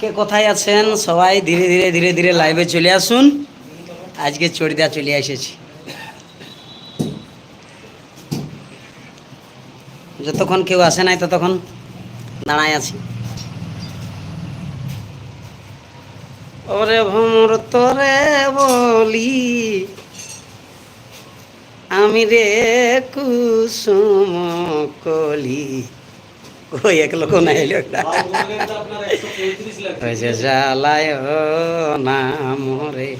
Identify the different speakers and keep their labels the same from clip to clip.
Speaker 1: কে কোথায় আছেন? সবাই ধীরে ধীরে ধীরে ধীরে লাইভে চলে আসুন। আজকে চড়িদা চলে এসেছি। যতক্ষণ কেউ আসে নাই, ততক্ষণ দাঁড়ায় আছি। ওরে ভ্রমর তোরে বলি, আমি রে কুসুম কলি। ওই এক লোক না এলো একটা জ্বালায় নাম রে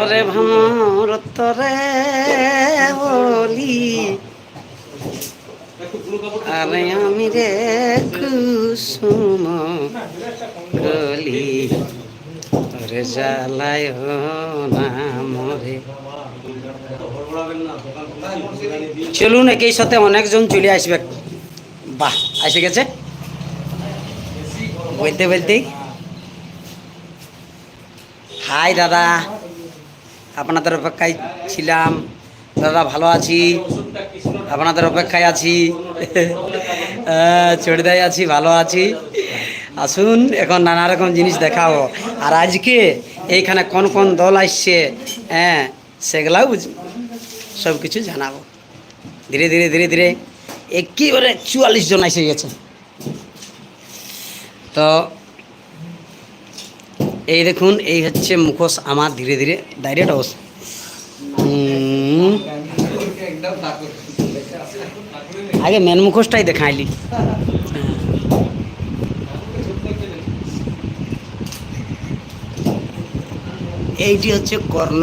Speaker 1: ওরে ভ্রমর তোরে বলি। আরে আমি রে কুসুম কলি ওরে জ্বালায় নাম রে চলুন একই সাথে অনেকজন চলে আসবে। বাহ এসে গেছে। বলতে বলতেই হাই দাদা, আপনাদের অপেক্ষায় ছিলাম। দাদা ভালো আছি? আপনাদের অপেক্ষায় আছি। চড়িদায় আছি, ভালো আছি। আসুন, এখন নানা রকম জিনিস দেখাবো। আর আজকে এইখানে কোন কোন দল আসছে হ্যাঁ সেগুলাও সব কিছু জানাব। ধীরে ধীরে ধীরে ধীরে, একেবারে চুয়াল্লিশ জন এসে গেছে। তো এই দেখুন, এই হচ্ছে মুখোশ আমার, ধীরে ধীরে ডাইরেক্ট অবস্থা। আগে মেন মুখোশটাই দেখাইলি। এইটি হচ্ছে কর্ণ।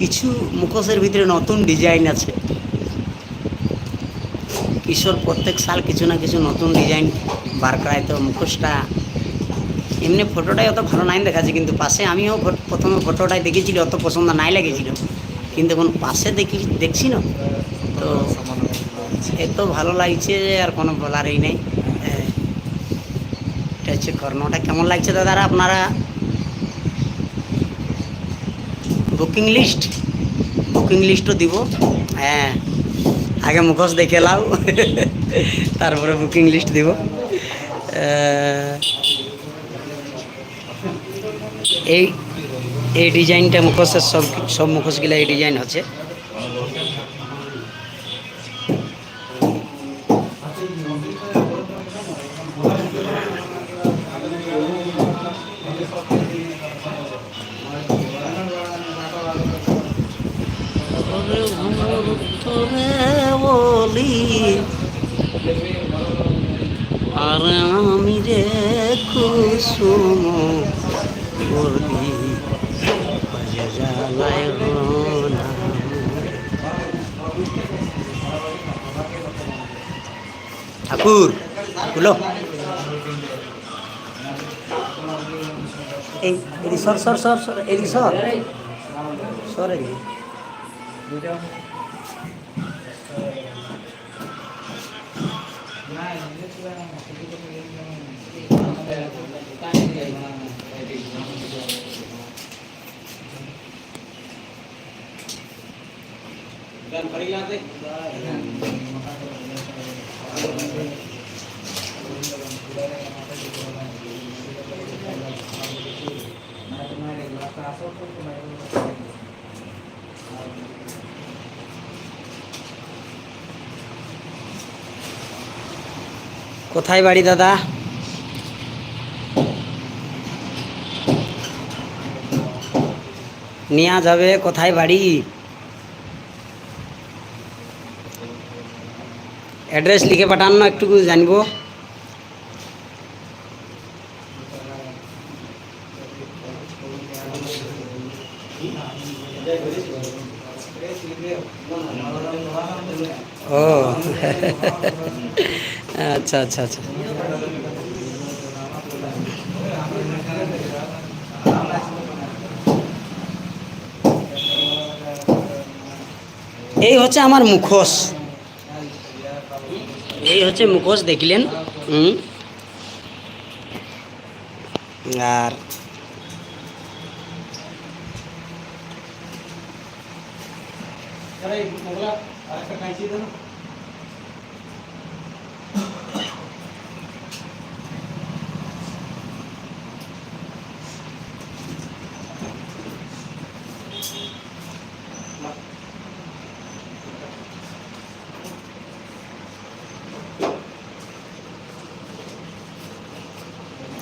Speaker 1: কিছু মুখোশের ভিতরে নতুন ডিজাইন আছে। কিশোর প্রত্যেক সাল কিছু না কিছু নতুন ডিজাইন বার করায় তো মুখোশটা। এমনি ফটোটাই অত ভালো নাই দেখাচ্ছে, কিন্তু পাশে আমিও প্রথমে ফটোটাই দেখেছিলি, অত পছন্দ নাই লেগেছিল। কিন্তু এখন পাশে দেখি, দেখছি না। তো এত ভালো লাগছে, আর কোনো বলারই নেই। এটা হচ্ছে কর্ণটা কেমন লাগছে দাদারা? আপনারা বুকিং লিস্ট বুকিং লিস্টও দিব। হ্যাঁ আগে মুখোশ দেখে লাও। তারপরে বুকিং লিস্ট দিব। এই এই ডিজাইনটা মুখোশের সব সব মুখোশগুলো এই ডিজাইন হচ্ছে। বলি আর আমি রে কুসুম বলি বাজে জ্বালায় ঠাকুর, খুলো। এই এদি সর সর সর সর এদি সর। সর এদি Dan pa rin. কোথায় বাড়ি দাদা? নেওয়া যাবে কোথায় বাড়ি? অ্যাড্রেস লিখে পাঠান না একটু জানব। ও। আচ্ছা আচ্ছা আচ্ছা। এই হচ্ছে আমার মুখোশ। এই হচ্ছে মুখোশ দেখলেন? হুম। আর আরেকটা কাইচি দেন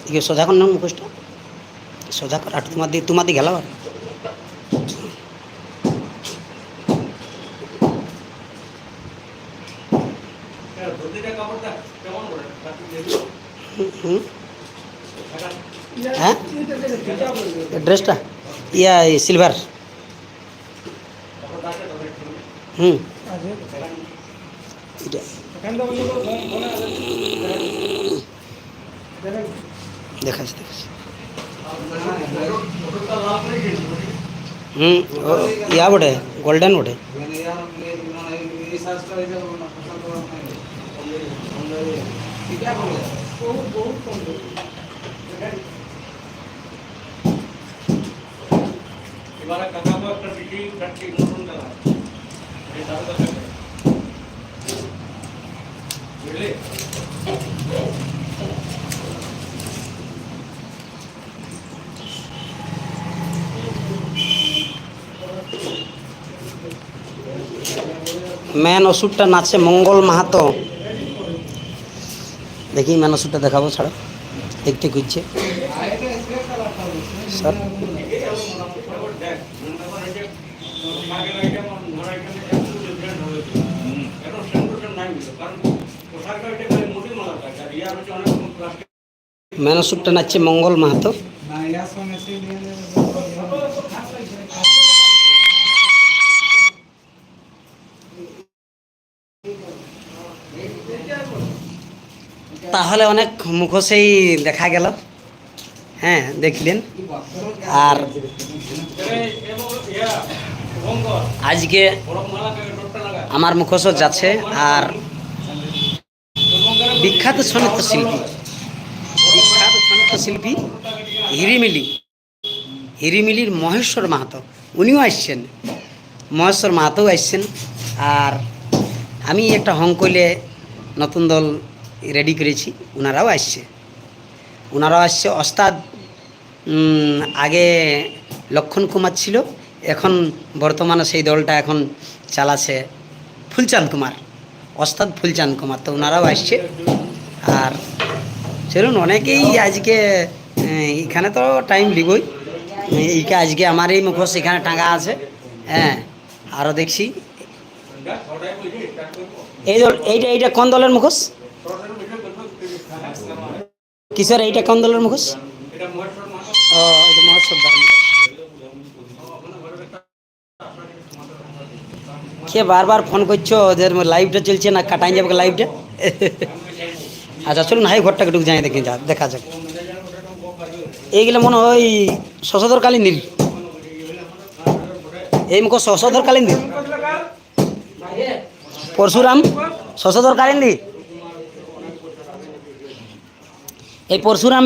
Speaker 1: ಈಗ ಸೋದಾಕೊಂಡು ನಮ್ಮ ಮುಖಷ್ಟು ಸೋದಾಕ ಅಟ್ ತುಂಬದಿ ತುಂಬದಿ ಗೆಲ್ಲವ ড্রেসটা ইয়া সিলভার হুম। দেখাচ্ছি দেখাচ্ছি। হুম ইয়া বটে গোল্ডেন বটে।
Speaker 2: এবারে কাকাবো একটা বিটি কাটছি নতুন কালা এই কথা বুঝলি?
Speaker 1: ম্যান ওষুধটা নাচে মঙ্গল মাহাতো। দেখি ম্যান ওষুধটা দেখাবো, ছাড়া। দেখতে খুঁজছে স্যার। ম্যান ওষুধটা নাচছে মঙ্গল মাহাতো। তাহলে অনেক মুখোশেই দেখা গেল। হ্যাঁ দেখলেন। আর আজকে আমার মুখোশ যাচ্ছে, আর বিখ্যাত সনিত্য শিল্পী, বিখ্যাত সনিত্য শিল্পী হিরিমিলি, হিরিমিলির মহেশ্বর মাহাতো, উনিও আসছেন। মহেশ্বর মাহাতো আসছেন। আর আমি একটা হংকলে নতুন দল রেডি করেছি ওনারাও আসছে। ওনারাও আসছে ওস্তাদ উম, আগে লক্ষণ কুমার ছিল এখন বর্তমানে সেই দলটা এখন চালাছে ফুলচাঁদ কুমার। ওস্তাদ ফুলচাঁদ কুমার তো ওনারাও আসছে। আর চলুন অনেকেই আজকে এখানে তো টাইম লিবই এইটা আজকে আমার এই মুখোশ এখানে টাঙ্গা আছে। হ্যাঁ আরও দেখছি। এই দল এইটা এইটা কোন দলের মুখোশ? কিশোর এইটা কোন দলের মুখোশ? ও, এটা কে বারবার ফোন করছ? ওদের লাইভটা চলছে না? কাটাই যাবে লাইভটা আচ্ছা চলুন, হাই, ঘরটাকে একটু যাই দেখি, যা, দেখা যাক। এইগুলো মনে হয় শশধর কালীন দিল এই মুখ শশধর কালীন দিল পরশুরাম শশধর কালীন এই পরশুরাম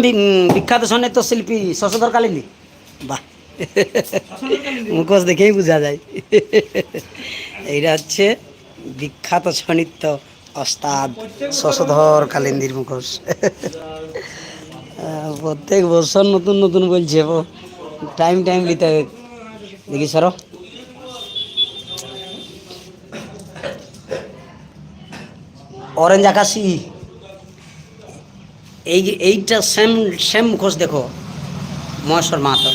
Speaker 1: বিখ্যাত সন্ন্যত শিল্পী শশধর কালিন্দি। বাহ। মুখোশ দেখেই বোঝা যায়। এইটা হচ্ছে বিখ্যাত সনিত্য ওস্তাদ শশধর কালিন্দির মুখোশ। প্রত্যেক বছর নতুন নতুন বলছে টাইম টাইম দিতে। দেখি সর। অরেঞ্জ আকাশি। এই এইটা সেম সেম মুখোশ দেখো। মহেশ্বর মাহাতো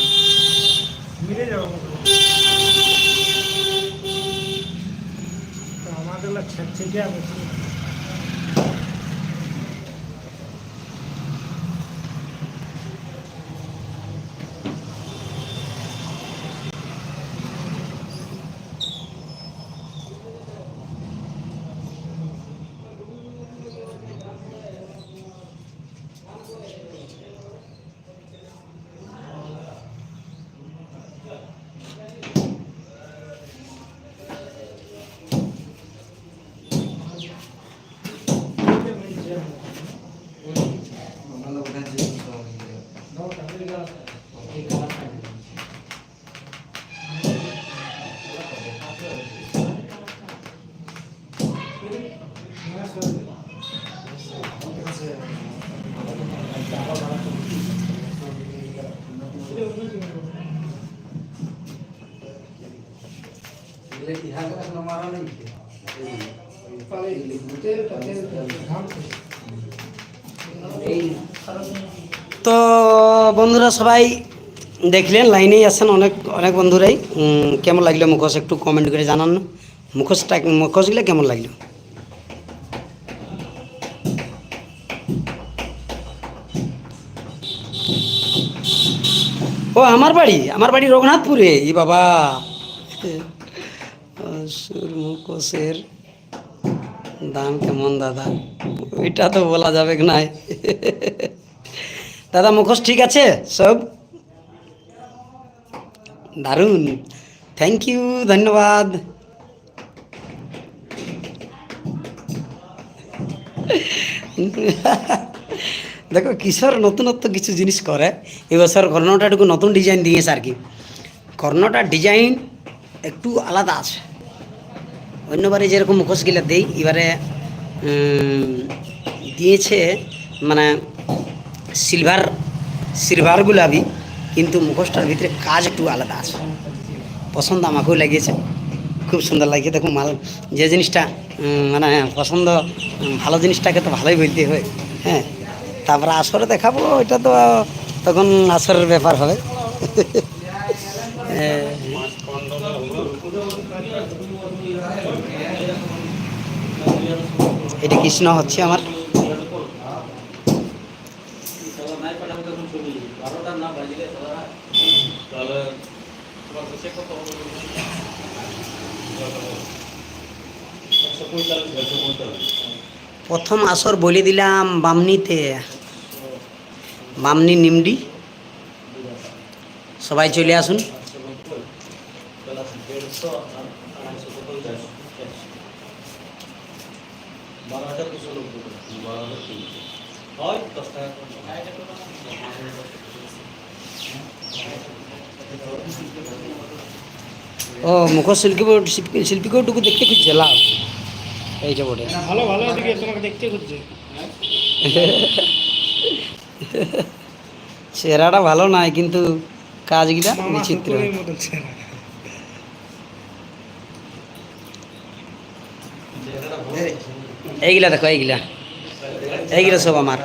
Speaker 1: তো বন্ধুরা সবাই দেখলেন লাইনেই আছেন অনেক অনেক বন্ধুরাই। কেমন লাগল মুখোশ? একটু কমেন্ট করে জানান। মুখোশটা মুখোশগুলো কেমন লাগল? ও আমার বাড়ি আমার বাড়ি রঘুনাথপুরে। ই বাবা। অসুর মুখোশের দাম কেমন, দাদা? ওইটা তো বলা যাবে নাই? দাদা, মুখোশ ঠিক আছে? সব? দারুণ। থ্যাংক ইউ ধন্যবাদ। দেখো, কিশোর নতুনত্ব কিছু জিনিস করে। এবছর কর্ণটাটুকু নতুন ডিজাইন দিয়েছে আর কি। কর্ণটার ডিজাইন একটু আলাদা আছে। অন্যবারে যেরকম মুখোশগুলো দেই, এবারে দিয়েছে মানে সিলভার সিলভার গুলাবি কিন্তু মুখোশটার ভিতরে কাজ একটু আলাদা আছে। পছন্দ আমাকেও লাগিয়েছে। খুব সুন্দর লাগে দেখো মাল, যে জিনিসটা মানে পছন্দ, ভালো জিনিসটাকে তো ভালোই বলতে হয়। হ্যাঁ তারপরে আসরে দেখাবো এটা তো, তখন আসরের ব্যাপার হবে। এটা কৃষ্ণ হচ্ছে আমার। প্রথম আসর বলে দিলাম বামনিতে। বামনি নিমডি। সবাই চলে আসুন
Speaker 2: একশো নব্বই, প্লাস দেড়শো আর আড়াইশো পঞ্চাশ। বারো হাজার দুশো নব্বই টাকা। বারো হাজার তিনশো। হয়, দশ টাকা কম।
Speaker 1: ও মুখোশ শিল্পী শিল্পী শিল্পীকেওটুকু দেখতে খুঁজছে লাভ। এইটা বটে
Speaker 3: ভালো ভালো দিকে তোমাকে দেখতে খুঁজছে।
Speaker 1: চেহারাটা ভালো নয় কিন্তু কাজগুলা
Speaker 3: মামা
Speaker 1: বিচিত্র। এইগুলা দেখো এইগুলা এইগুলা সব আমার।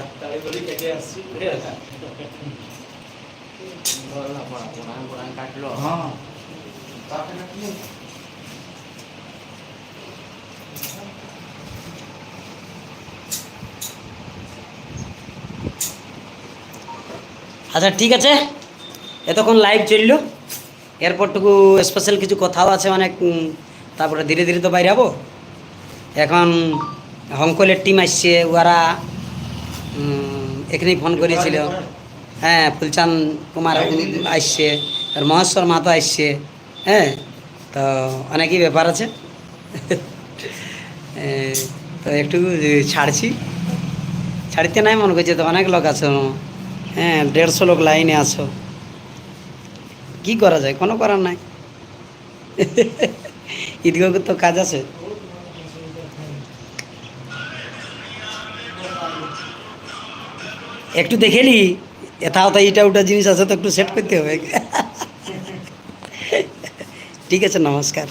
Speaker 1: আচ্ছা ঠিক আছে। এতক্ষণ লাইভ চলল। এরপরটুকু স্পেশাল কিছু কথাও আছে অনেক তারপরে ধীরে ধীরে তো বাইরে হব। এখন হংকলের টিম আসছে ওরা এখানেই ফোন করেছিল। হ্যাঁ ফুলচাঁদ কুমার আসছে, আর মহেশ্বর মাতো আসছে হ্যাঁ তো অনেকই ব্যাপার আছে। তো একটু ছাড়ছি। ছাড়তে নাই মনে করছে, তো অনেক লোক আছো। হ্যাঁ দেড়শো লোক লাইনে আছো। কি করা যায়? কোনো করার নাই। ঈদগাহ তো কাজ আছে। একটু দেখেলি এথা ওথা এটা ওটা জিনিস আছে তো একটু সেট করতে হবে। ঠিক আছে, নমস্কার।